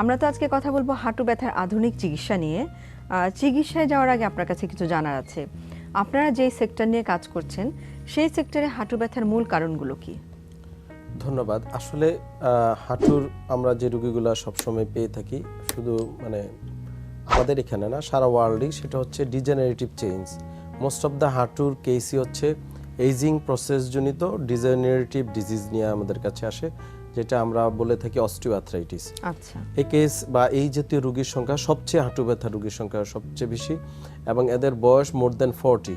আমরা তো আজকে কথা বলব হাঁটু ব্যথার আধুনিক চিকিৎসা নিয়ে। চিকিৎসায় যাওয়ার আগে আপনার কাছে কিছু জানার আছে। আপনারা যেই সেক্টর নিয়ে কাজ করছেন, সেই সেক্টরে হাঁটু ব্যথার মূল কারণগুলো কি? ধন্যবাদ। আসলে হাঁটুর আমরা যে রুগীগুলো সবসময় পেয়ে থাকি, শুধু মানে আমাদের এখানে না, সারা ওয়ার্ল্ডেই সেটা হচ্ছে degenerative change most of the হাঁটুর কেসই হচ্ছে এইজিং প্রসেসজনিত ডিজেনারেটিভ ডিজিজ নিয়ে আমাদের কাছে আসে। যেটা আমরা বলে থাকি অস্টিওআথরাইটিস আচ্ছা। এই কেস বা এই জাতীয় রোগীর সংখ্যা সবচেয়ে হাঁটু ব্যথা রোগীর সংখ্যা সবচেয়ে বেশি এবং এদের বয়স মোর দেন ফর্টি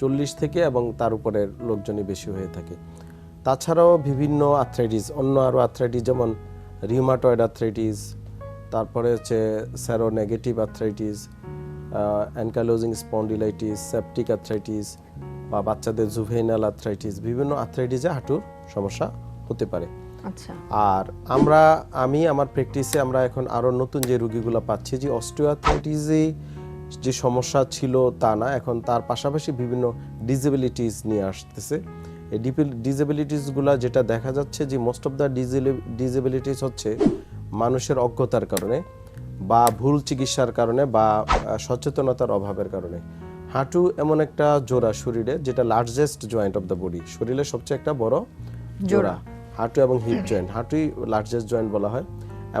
চল্লিশ থেকে এবং তার উপরের লোকজনই বেশি হয়ে থাকে। তাছাড়াও বিভিন্ন আথরাইটিস অন্য আরও আথরাইটিস যেমন রিউমাটয়েড আথরাইটিস তারপরে হচ্ছে sero negative arthritis ankylosing spondylitis septic arthritis বা বাচ্চাদের জুভেনাল আথরাইটিস বিভিন্ন আথরাইটিসে হাঁটুর সমস্যা হতে পারে। আর আমরা আমি আমার প্র্যাকটিসে আমরা এখন আরও নতুন যে রুগীগুলো পাচ্ছি যে অস্টিওআথরাইটিসে যে সমস্যা ছিল তা না এখন তার পাশাপাশি বিভিন্ন ডিসেবিলিটিস নিয়ে আসতেছে। এই ডিসেবিলিটিসগুলো যেটা দেখা যাচ্ছে যে মোস্ট অফ দ্য ডিসেবিলিটিস হচ্ছে মানুষের অজ্ঞতার কারণে বা ভুল চিকিৎসার কারণে বা সচেতনতার অভাবের কারণে। হাঁটু এমন একটা জোড়া শরীরে যেটা largest joint of the body শরীরের সবচেয়ে একটা বড় জোড়া। হাঁটু এবং হিপ জয়েন্ট হাঁটুই লার্জেস্ট জয়েন্ট বলা হয়।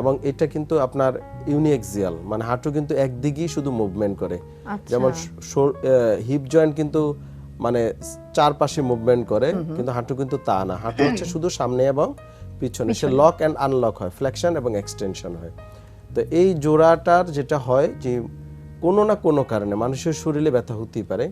এবং এটা কিন্তু আপনার ইউনিএক্সিয়াল মানে হাঁটু কিন্তু একদিকেই শুধু মুভমেন্ট করে। আচ্ছা। যেমন হিপ জয়েন্ট কিন্তু মানে চারপাশে মুভমেন্ট করে কিন্তু হাঁটু কিন্তু তা না। হাঁটু হচ্ছে শুধু সামনে এবং পিছনে। সে লক অ্যান্ড আনলক হয় ফ্লেকশন এবং এক্সটেনশন হয়। তো এই জোড়াটার যেটা হয় যে কোনো না কোনো কারণে মানুষের শরীরে ব্যথা হতেই পারে।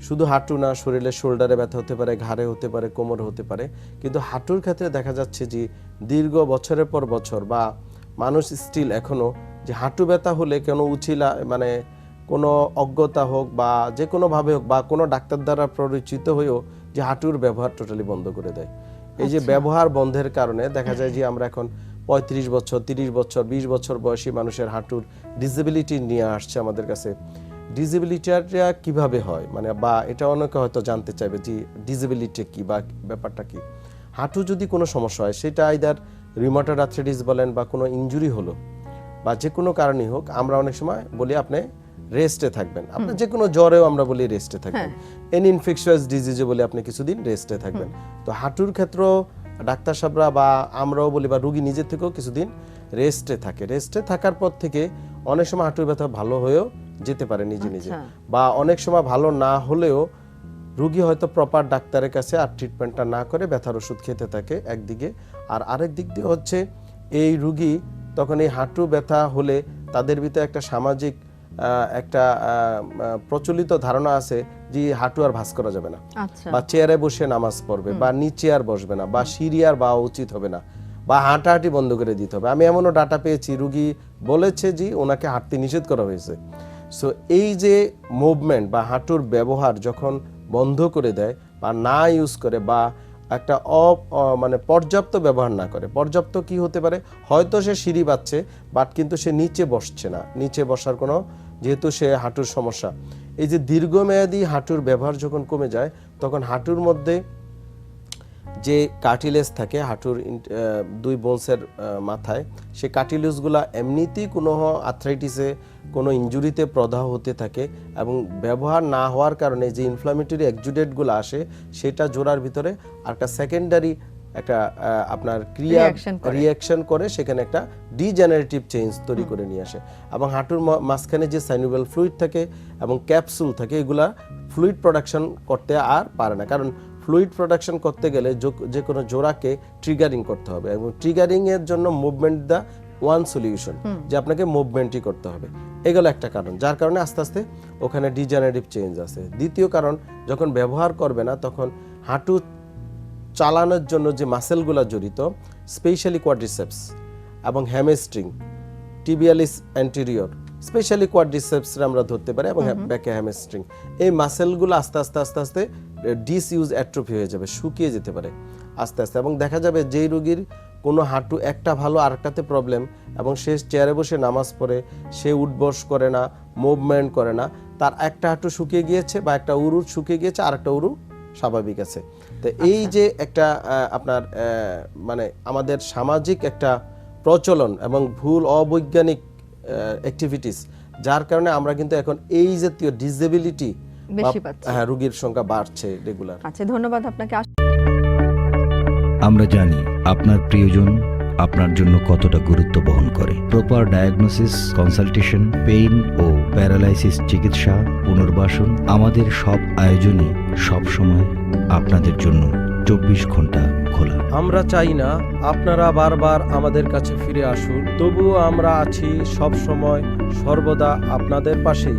শুধু হাঁটু না শরীরে শোল্ডারে ব্যথা হতে পারে ঘাড়ে হতে পারে কোমরে হতে পারে। কিন্তু হাঁটুর ক্ষেত্রে দেখা যাচ্ছে যে দীর্ঘ বছরের পর বছর বা মানুষ স্টিল এখনও যে হাঁটু ব্যথা হলে কোনো উচিলা মানে কোনো অজ্ঞতা হোক বা যে কোনোভাবে হোক বা কোনো ডাক্তার দ্বারা পরিচিত হয়েও যে হাঁটুর ব্যবহার টোটালি বন্ধ করে দেয়। এই যে ব্যবহার বন্ধের কারণে দেখা যায় যে আমরা এখন পঁয়ত্রিশ বছর তিরিশ বছর বিশ বছর বয়সী মানুষের হাঁটুর ডিসেবিলিটি নিয়ে আসছে আমাদের কাছে। ডিসেবিলিটিটা কীভাবে হয়? মানে বা এটা অনেকে হয়তো জানতে চাইবে যে ডিসেবিলিটি কি বা ব্যাপারটা কি? হাঁটু যদি কোনো সমস্যা হয় সেটা আইদার রিমোটার আথ্রাইটিস বলেন বা কোনো ইনজুরি হলো বা যে কোনো কারণেই হোক আমরা অনেক সময় বলি আপনি রেস্টে থাকবেন। আপনার যে কোনো জ্বরেও আমরা বলি রেস্টে থাকবেন। এন ইনফেকশাস ডিজিজে বলি আপনি কিছুদিন রেস্টে থাকবেন। তো হাঁটুর ক্ষেত্রেও ডাক্তার সাহেবরা বা আমরাও বলি বা রুগী নিজের থেকেও কিছুদিন রেস্টে থাকে। রেস্টে থাকার পর থেকে অনেক সময় হাঁটুর ব্যথা ভালো হয়েও যেতে পারে নিজে নিজে। আচ্ছা। বা অনেক সময় ভালো না হলেও রুগী হয়তো প্রপার ডাক্তারের কাছে আর ট্রিটমেন্টটা না করে ব্যথার ওষুধ খেতে থাকে একদিকে। আর আরেক দিক দিয়ে হচ্ছে এই রুগী তখন এই হাঁটু ব্যথা হলে তাদের ভিতরে একটা সামাজিক একটা প্রচলিত ধারণা আছে যে হাঁটু আর ভাস করা যাবে না। আচ্ছা। বা চেয়ারে বসে নামাজ পড়বে বা নিচে আর বসবে না বা সিঁড়ি আর বা উচিত হবে না বা হাঁটাহাঁটি বন্ধ করে দিতে হবে। আমি এমনও ডাটা পেয়েছি রুগী বলেছে যে ওনাকে হাঁটতে নিষেধ করা হয়েছে। সো এই যে মুভমেন্ট বা হাঁটুর ব্যবহার যখন বন্ধ করে দেয় বা না ইউজ করে বা একটা অ অ- মানে পর্যাপ্ত ব্যবহার না করে, পর্যাপ্ত কি হতে পারে? হয়তো সে সিঁড়ি বাচ্ছে বাট কিন্তু সে নিচে বসছে না। নিচে বসার কোনো, যেহেতু সে হাঁটুর সমস্যা। এই যে দীর্ঘমেয়াদী হাঁটুর ব্যবহার যখন কমে যায়, তখন হাঁটুর মধ্যে যে কার্টিলেজ থাকে হাঁটুর দুই বোনসের মাথায় সেই কার্টিলেজগুলো এমনিতেই কোনো আথরাইটিসে কোনো ইনজুরিতে প্রদাহ হতে থাকে এবং ব্যবহার না হওয়ার কারণে যে ইনফ্লামেটরি এক্সুডেটগুলো আসে সেটা জোড়ার ভিতরে আর একটা সেকেন্ডারি একটা আপনার ক্রিয়া রিয়াকশন করে। সেখানে একটা ডিজেনারেটিভ চেঞ্জ তৈরি করে নিয়ে আসে। এবং হাঁটুর মাঝখানে যে সাইনুবেল ফ্লুইড থাকে এবং ক্যাপসুল থাকে এগুলা ফ্লুইড প্রোডাকশন করতে আর পারে না। কারণ ফ্লুইড প্রোডাকশন করতে গেলে যে কোনো জোড়াকে ট্রিগারিং করতে হবে এবং ট্রিগারিং এর জন্য মুভমেন্ট দা ওয়ান সলিউশন যে আপনাকে মুভমেন্টই করতে হবে। এগুলো একটা কারণ যার কারণে আস্তে আস্তে ওখানে ডিজেনারেটিভ চেঞ্জ আছে দ্বিতীয় কারণ যখন ব্যবহার করবে না তখন হাঁটু চালানোর জন্য যে মাসেলগুলো জড়িত স্পেশালি কোয়াড্রিসেপস এবং hamstring tibialis anterior specially quadriceps আমরা ধরতে পারি এবং ব্যাকে হ্যামেস্ট্রিং এই মাসেলগুলো আস্তে আস্তে আস্তে আস্তে ডিসইউজ অ্যাট্রোফি হয়ে যাবে শুকিয়ে যেতে পারে আস্তে আস্তে। এবং দেখা যাবে যেই রোগীর কোনো হাঁটু একটা ভালো আরেকটাতে প্রবলেম এবং সে চেয়ারে বসে নামাজ পড়ে সে উঠবস করে না মুভমেন্ট করে না তার একটা হাঁটু শুকিয়ে গিয়েছে বা একটা উরু শুকিয়ে গিয়েছে আর একটা উরু স্বাভাবিক আছে। তো এই যে একটা আপনার মানে আমাদের সামাজিক একটা প্রচলন এবং ভুল অবৈজ্ঞানিক অ্যাক্টিভিটিস যার কারণে আমরা কিন্তু এখন এই জাতীয় ডিসেবিলিটি বেশি পাচ্ছি। হ্যাঁ রোগীর সংখ্যা বাড়ছে রেগুলার আচ্ছা ধন্যবাদ আপনাকে। আমরা জানি আপনার প্রিয়জন আপনার জন্য কতটা গুরুত্ব বহন করে। প্রপার ডায়াগনোসিস কনসালটেশন পেইন ও প্যারালাইসিস চিকিৎসা পুনর্বাসন আমাদের সব আয়োজনই সবসময় আপনাদের জন্য চব্বিশ ঘণ্টা খোলা। আমরা চাই না আপনারা বারবার আমাদের কাছে ফিরে আসুন তবুও আমরা আছি সব সময় সর্বদা আপনাদের পাশেই।